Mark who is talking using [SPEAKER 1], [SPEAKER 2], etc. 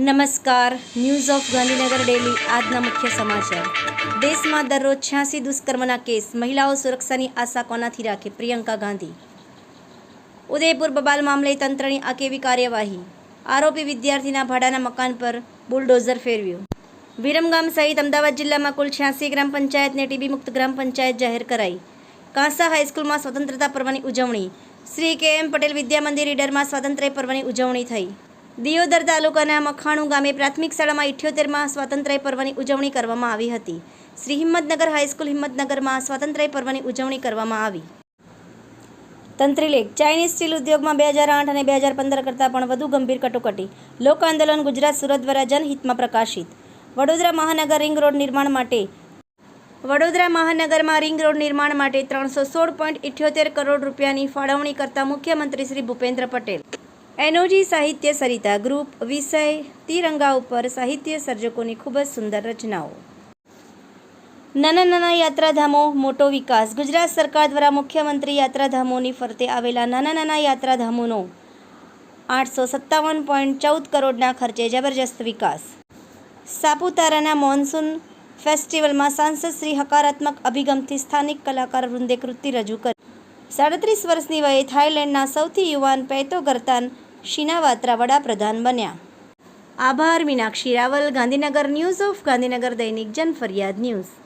[SPEAKER 1] નમસ્કાર news of Gandhinagar daily આજના મુખ્ય સમાચાર. દેશમાં દરરોજ છ્યાસી દુષ્કર્મના કેસ, મહિલાઓ સુરક્ષાની આશા કોનાથી રાખે? પ્રિયંકા ગાંધી. ઉદયપુર બબાલ મામલે તંત્રની આ કેવી કાર્યવાહી. આરોપી વિદ્યાર્થીના ભાડાના મકાન પર બુલડોઝર ફેરવ્યું. વિરમગામ સહિત અમદાવાદ જિલ્લામાં કુલ છ્યાસી ગ્રામ પંચાયતને ટીબી મુક્ત ગ્રામ પંચાયત જાહેર કરાઈ. કાંસા હાઈસ્કૂલમાં સ્વતંત્રતા પર્વની ઉજવણી. શ્રી કે એમ પટેલ વિદ્યા મંદિર ઈડરમાં સ્વાતંત્ર્ય પર્વની ઉજવણી થઈ. દિયોદર તાલુકાના મખાણું ગામે પ્રાથમિક શાળામાં ઇઠ્યોતેરમાં સ્વાતંત્ર્ય પર્વની ઉજવણી કરવામાં આવી હતી. શ્રી હિંમતનગર હાઈસ્કૂલ હિંમતનગરમાં સ્વાતંત્ર્ય પર્વની ઉજવણી કરવામાં આવી. તંત્રીલેખ ચાઇનીઝ સ્ટીલ ઉદ્યોગમાં બે હજાર આઠ અને બે હજાર પંદર કરતાં પણ વધુ ગંભીર કટોકટી, લોક આંદોલન ગુજરાત સુરત દ્વારા જનહિતમાં પ્રકાશિત. વડોદરા મહાનગર રિંગ રોડ નિર્માણ માટે વડોદરા મહાનગરમાં રિંગ રોડ નિર્માણ માટે ત્રણસો સોળ પોઈન્ટ ઇઠ્યોતેર કરોડ રૂપિયાની ફાળવણી કરતા મુખ્યમંત્રી શ્રી ભૂપેન્દ્ર પટેલ એનઓજી સાહિત્ય સરિતા ગ્રુપ, વિષય તિરંગા ઉપર સાહિત્ય સર્જકોની ખૂબ જ સુંદર રચનાઓ. નાના નાના યાત્રાધામો, મોટો વિકાસ. ગુજરાત સરકાર દ્વારા મુખ્યમંત્રી યાત્રાધામોની ફરતે આવેલા નાના નાના યાત્રાધામોનો આઠસો સત્તાવન પોઈન્ટ ચૌદ કરોડના ખર્ચે જબરજસ્ત વિકાસ. સાપુતારાના મોન્સૂન ફેસ્ટિવલમાં સાંસદ શ્રી હકારાત્મક અભિગમથી સ્થાનિક કલાકાર વૃંદે કૃતિ રજૂ કરી. સાડત્રીસ વર્ષની વયે થાઇલેન્ડના સૌથી યુવાન પૈતો ગરતાન શિનાવાત્રા વડાપ્રધાન બન્યા. આભાર મીનાક્ષી રાવલ ગાંધીનગર ન્યૂઝ ઓફ ગાંધીનગર દૈનિક જન ફરિયાદ ન્યૂઝ.